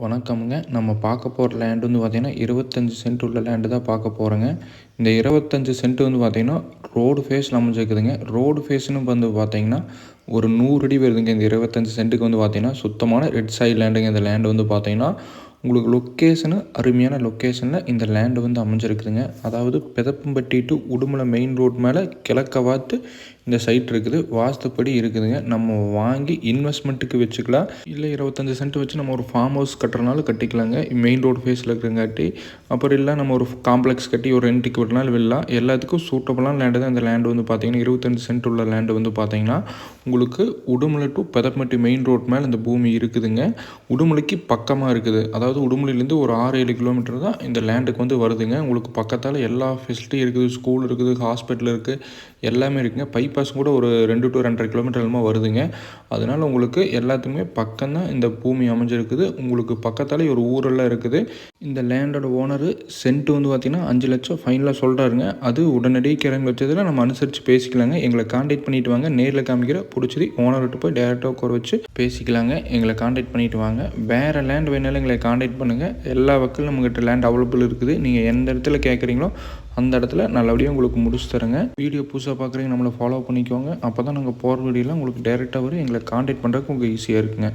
வணக்கம்ங்க. நம்ம பார்க்க போகிற லேண்டு வந்து பார்த்திங்கன்னா இருபத்தஞ்சி சென்ட் உள்ள லேண்டு தான் பார்க்க போகிறோங்க இந்த இருபத்தஞ்சி சென்ட் வந்து பார்த்திங்கன்னா ரோடு ஃபேஸில் அமைஞ்சிருக்குதுங்க. ரோடு ஃபேஸ்னு வந்து பார்த்திங்கன்னா ஒரு நூறு அடி வருதுங்க. இந்த இருபத்தஞ்சி சென்ட்டுக்கு வந்து பார்த்திங்கன்னா சுத்தமான ரெட் சைட் லேண்டுங்க இந்த லேண்டு வந்து பார்த்திங்கன்னா உங்களுக்கு லொக்கேஷனு அருமையான லொக்கேஷனில் இந்த லேண்டு வந்து அமைஞ்சிருக்குதுங்க. அதாவது Pethappampatti to Udumalai main road மேலே கிழக்க பார்த்து இந்த சைட் இருக்குது. வாஸ்துப்படி இருக்குதுங்க. நம்ம வாங்கி இன்வெஸ்ட்மெண்ட்டுக்கு வச்சுக்கலாம். இல்லை இருபத்தஞ்சி சென்ட் வச்சு நம்ம ஒரு ஃபார்ம் ஹவுஸ் கட்டுறனாலும் கட்டிக்கலாங்க. மெயின் ரோடு ஃபேஸில் இருக்கிறங்காட்டி. அப்புறம் இல்லை நம்ம ஒரு காம்ப்ளெக்ஸ் கட்டி ஒரு ரெண்ட்டுக்கு விடனாலும் விடலாம் எல்லாத்துக்கும் சூட்டபுளான லேண்டு தான். இந்த லேண்டு வந்து பார்த்தீங்கன்னா இருபத்தஞ்சி சென்ட் உள்ள லேண்டு வந்து பார்த்தீங்கன்னா உங்களுக்கு Udumalai to Pethappatti main road மேலே இந்த பூமி இருக்குதுங்க. உடுமலைக்கு பக்கமாக இருக்குது. அதாவது உடுமலையிலேருந்து ஒரு ஆறு ஏழு கிலோமீட்டர் தான் இந்த லேண்டுக்கு வந்து வருதுங்க. உங்களுக்கு பக்கத்தால் எல்லா ஃபெசிலிட்டியும் இருக்குது. ஸ்கூல் இருக்குது ஹாஸ்பிட்டல் இருக்குது எல்லாமே இருக்குங்க. பைபாஸ் கூட ஒரு ரெண்டு டு ரெண்டரை கிலோமீட்டர் என்னமோ வருதுங்க. அதனால் உங்களுக்கு எல்லாத்துக்குமே பக்கம்தான் இந்த பூமி அமைஞ்சிருக்குது. உங்களுக்கு பக்கத்தாலே ஒரு ஊரெல்லாம் இருக்குது. இந்த லேண்டோட ஓனரு சென்ட் வந்து பார்த்திங்கன்னா அஞ்சு லட்சம் ஃபைனலாக சொல்கிறாருங்க அது உடனடி கிறங்க வச்சதில் நம்ம அனுசரித்து பேசிக்கலாங்க. எங்களை காண்டாக்ட் பண்ணிட்டு வாங்க. நேரில் காமிக்கிற பிடிச்சது ஓனர்கிட்ட போய் டேரெக்டாக உட்கார வச்சு பேசிக்கலாங்க. எங்களை காண்டாக்ட் பண்ணிட்டு வாங்க. வேறு லேண்ட் வேணாலும் எங்களை காண்டாக்ட் பண்ணுங்கள் எல்லா வக்கலும் நம்மகிட்ட லேண்ட் அவைலபிள் இருக்குது. நீங்கள் எந்த இடத்துல கேட்குறீங்களோ அந்த இடத்துல நல்லபடியாக உங்களுக்கு முடிச்சு தரேங்க. வீடியோ புதுசாக பார்க்குறீங்க நம்மளை ஃபாலோ பண்ணிக்கோங்க. அப்போ தான் நாங்கள் போகிற வீடியோலாம் உங்களுக்கு டேரெக்டாக வரும். எங்களை காண்டாக்ட் பண்ணுறதுக்கு உங்களுக்கு ஈஸியாக இருக்குங்க.